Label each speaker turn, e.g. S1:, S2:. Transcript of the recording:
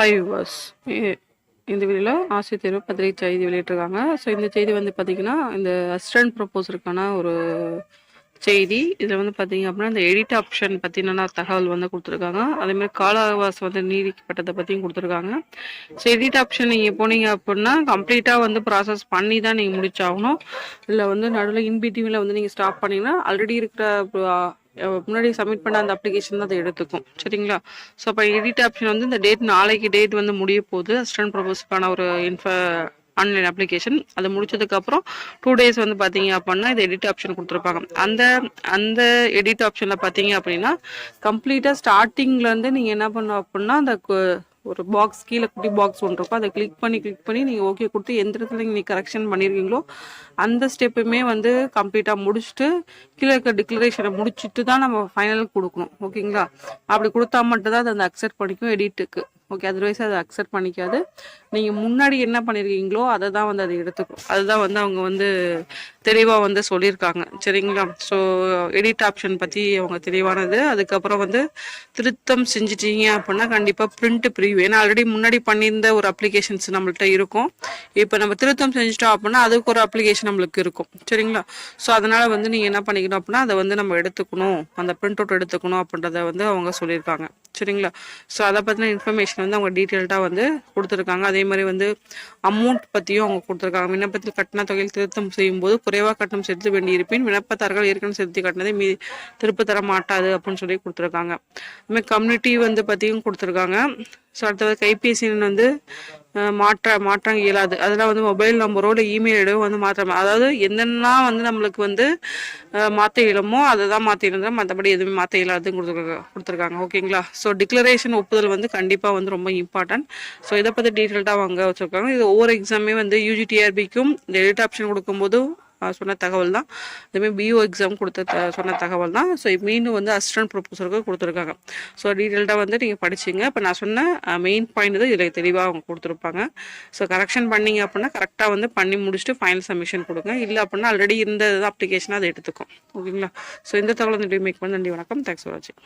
S1: High was இந்த வீடியோவில் ஆசிரியர் தேர்வு பத்திரிகை செய்தி வெளியிட்டிருக்காங்க. ஸோ இந்த செய்தி வந்து பார்த்திங்கன்னா இந்த அசிஸ்டன்ட் ப்ரொப்போசருக்கான ஒரு செய்தி. இதில் வந்து பார்த்தீங்க அப்படின்னா இந்த எடிட் ஆப்ஷன் பற்றின தகவல் வந்து கொடுத்துருக்காங்க. அதேமாதிரி கால அவகாசம் வந்து நீடிக்கப்பட்டதை பற்றியும் கொடுத்துருக்காங்க. ஸோ எடிட் ஆப்ஷன் நீங்கள் போனீங்க அப்படின்னா கம்ப்ளீட்டாக வந்து ப்ராசஸ் பண்ணி தான் நீங்கள் முடிச்சாகணும். இல்லை வந்து நடுவில் இன்பிடிவில் வந்து நீங்கள் ஸ்டாப் பண்ணிங்கன்னா ஆல்ரெடி இருக்கிற முன்னாடி சப்மிட் பண்ண அந்த அப்ளிகேஷன் தான் அதை எடுத்துக்கும். சரிங்களா? ஸோ அப்போ எடிட் ஆப்ஷன் வந்து இந்த டேட் நாளைக்கு டேட் வந்து முடிய போகுது அசிஸ்டன்ட் ப்ரொபோஸ்க்கான ஒரு இன்ஃப ஆன்லைன் அப்ளிகேஷன் அது முடிச்சதுக்கப்புறம் டூ டேஸ் வந்து பார்த்தீங்க அப்படின்னா இது எடிட் ஆப்ஷன் கொடுத்துருப்பாங்க. அந்த அந்த எடிட் ஆப்ஷனில் பார்த்தீங்க அப்படின்னா கம்ப்ளீட்டாக ஸ்டார்டிங்லேருந்து நீங்கள் என்ன பண்ணுவோம் அப்படின்னா அந்த கு- ஒரு பாக்ஸ் கீழே குட்டி பாக்ஸ் ஒன்று இருக்கும். அதை கிளிக் பண்ணி கிளிக் பண்ணி நீங்கள் ஓகே கொடுத்து எந்த இடத்துல நீங்கள் கரெக்ஷன் பண்ணியிருக்கீங்களோ அந்த ஸ்டெப்புமே வந்து கம்ப்ளீட்டாக முடிச்சுட்டு கீழே இருக்க டிக்ளரேஷனை முடிச்சுட்டு தான் நம்ம ஃபைனல் கொடுக்கணும். ஓகேங்களா அப்படி கொடுத்தா மட்டும்தான் அது அந்த அக்செப்ட் பண்ணிக்கும் எடிட்டுக்கு ஓகே அதர்வைஸ் அதை அக்செப்ட் பண்ணிக்காது. நீங்கள் முன்னாடி என்ன பண்ணியிருக்கீங்களோ அதை தான் வந்து அதை எடுத்துக்கும். அதுதான் வந்து அவங்க வந்து தெளிவாக வந்து சொல்லியிருக்காங்க. சரிங்களா? ஸோ எடிட் ஆப்ஷன் பற்றி அவங்க தெளிவானது. அதுக்கப்புறம் வந்து திருத்தம் செஞ்சிட்டீங்க அப்படின்னா கண்டிப்பாக பிரிண்ட் ப்ரீவியூ ஏன்னா ஆல்ரெடி முன்னாடி பண்ணியிருந்த ஒரு அப்ளிகேஷன்ஸ் நம்மள்கிட்ட இருக்கும். இப்போ நம்ம திருத்தம் செஞ்சுட்டோம் அப்படின்னா அதுக்கு ஒரு அப்ளிகேஷன் நம்மளுக்கு இருக்கும். சரிங்களா? ஸோ அதனால் வந்து நீங்கள் என்ன பண்ணிக்கணும் அப்படின்னா அதை வந்து நம்ம எடுத்துக்கணும். அந்த பிரிண்ட் அவுட் எடுத்துக்கணும் அப்படின்றத வந்து அவங்க சொல்லியிருக்காங்க. சரிங்களா? ஸோ அதை பற்றின இன்ஃபர்மேஷன் வந்து அவங்க டீட்டெயில்டாக வந்து கொடுத்துருக்காங்க. அதே மாதிரி வந்து அமௌண்ட் பற்றியும் அவங்க கொடுத்துருக்காங்க. விண்ணப்பத்தில் கட்டண தொகையில் திருத்தம் செய்யும்போது குறைவாக கட்டணம் செலுத்த வேண்டியிருப்பின் விண்ணப்பத்தார்கள் ஏற்கனவே செலுத்தி கட்டினதை மீ திருப்ப தர மாட்டாது அப்படின்னு சொல்லி கொடுத்துருக்காங்க. அதுமாதிரி கம்யூனிட்டி வந்து பற்றியும் கொடுத்துருக்காங்க. ஸோ அடுத்தது கைபேசி வந்து மாற்ற மாற்ற இயலாது. அதெல்லாம் வந்து மொபைல் நம்பரோ இல்லை இமெயில் ஐடியோ வந்து மாற்ற அதாவது என்னென்னலாம் வந்து நம்மளுக்கு வந்து மாற்ற இயலுமோ அதை தான் மாற்ற இயலும் மற்றபடி எதுவுமே மாற்ற இயலாதுன்னு கொடுத்துருக்காங்க கொடுத்துருக்காங்க. ஓகேங்களா? ஸோ டிக்ளரேஷன் ஒப்புதல் வந்து கண்டிப்பாக வந்து ரொம்ப இம்பார்ட்டன்ட் ஸோ இதை பற்றி டீட்டெயில்டாக அவங்க வச்சுருக்காங்க. இது ஒவ்வொரு எக்ஸாமே வந்து யூஜிடிஆர்பிக்கும் இந்த எடிட் ஆப்ஷன் கொடுக்கும்போது சொன்ன தகவல் தான். அதுமாதிரி பிஓ எக்ஸாம் கொடுத்த த சொன்ன தகவல் தான். ஸோ மீண்டும் வந்து அசிஸ்டன்ட் ப்ரொஃபஸருக்கு கொடுத்துருக்காங்க. ஸோ டீட்டெயில்டாக வந்து நீங்கள் படிச்சிங்க. இப்போ நான் சொன்ன மெயின் பாயிண்ட் தான் இதில் தெளிவாக அவங்க கொடுத்துருப்பாங்க. ஸோ கரெக்ஷன் பண்ணீங்க அப்படின்னா கரெக்டாக வந்து பண்ணி முடிச்சுட்டு ஃபைனல் சப்மிஷன் கொடுங்க. இல்லை அப்படின்னா ஆல்ரெடி இருந்த அப்ளிகேஷனாக அதை எடுத்துக்கும் ஓகேங்களா? ஸோ இந்த தகவல் வந்து மேக் பண்ண நன்றி வணக்கம். தேங்க்ஸ் ஃபார் வாட்சிங்